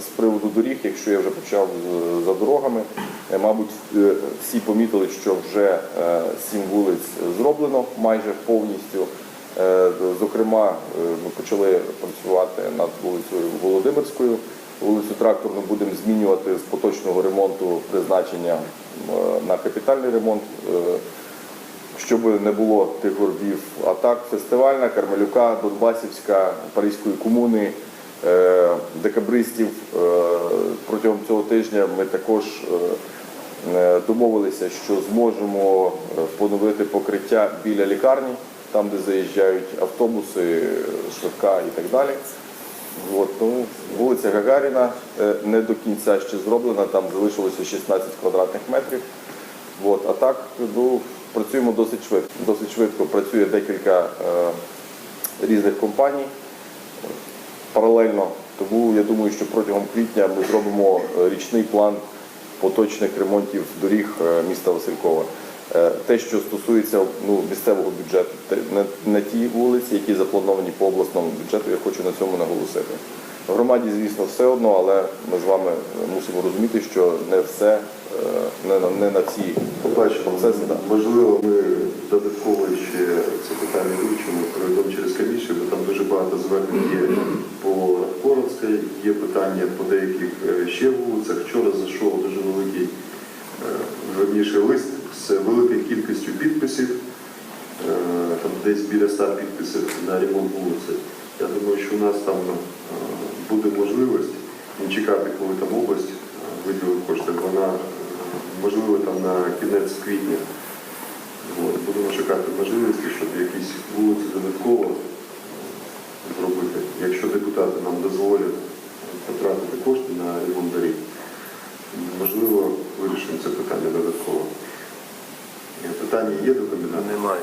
з приводу доріг, якщо я вже почав за дорогами, е, мабуть, е, всі помітили, що вже е, сім вулиць зроблено майже повністю. Е, Зокрема, е, ми почали працювати над вулицею Володимирською. Вулицю Тракторну будемо змінювати з поточного ремонту призначення е, на капітальний ремонт. Е, щоб не було тих горбів атак. Фестивальна, Кармелюка, Донбасівська, Паризької комуни, е, декабристів. Е, Протягом цього тижня ми також е, е, домовилися, що зможемо е, поновити покриття біля лікарні, там, де заїжджають автобуси, швидка і так далі. От, ну, вулиця Гагаріна е, не до кінця ще зроблена, там залишилося 16 квадратних метрів. От, а так ну, працюємо досить швидко. Досить швидко працює декілька е, різних компаній паралельно. Тому я думаю, що протягом квітня ми зробимо е, річний план поточних ремонтів доріг е, міста Василькова. Е, Те, що стосується ну, місцевого бюджету, на, на ті вулиці, які заплановані по обласному бюджету, я хочу на цьому наголосити. В громаді, звісно, все одно, але ми з вами мусимо розуміти, що не все, не, на- не на ці Побачимо. процеси. да. Можливо, ми додатково ще це питання вивчимо, проведемо через комісію, бо там дуже багато звернень є питання по деяких е, ще вулицях. Вчора зайшов дуже великий, е, верніше лист з великою кількістю підписів, е, там десь біля 100 підписів на ремонт вулиці. Я думаю, що у нас там буде можливість не чекати, коли там область виділить кошти. Вона можливо там на кінець квітня. От, будемо шукати можливості, щоб якісь вулиці додатково зробити. Якщо депутати нам дозволять потратити кошти на ремонт можливо, вирішимо це питання додатково. Питання є до комбінату? Немає.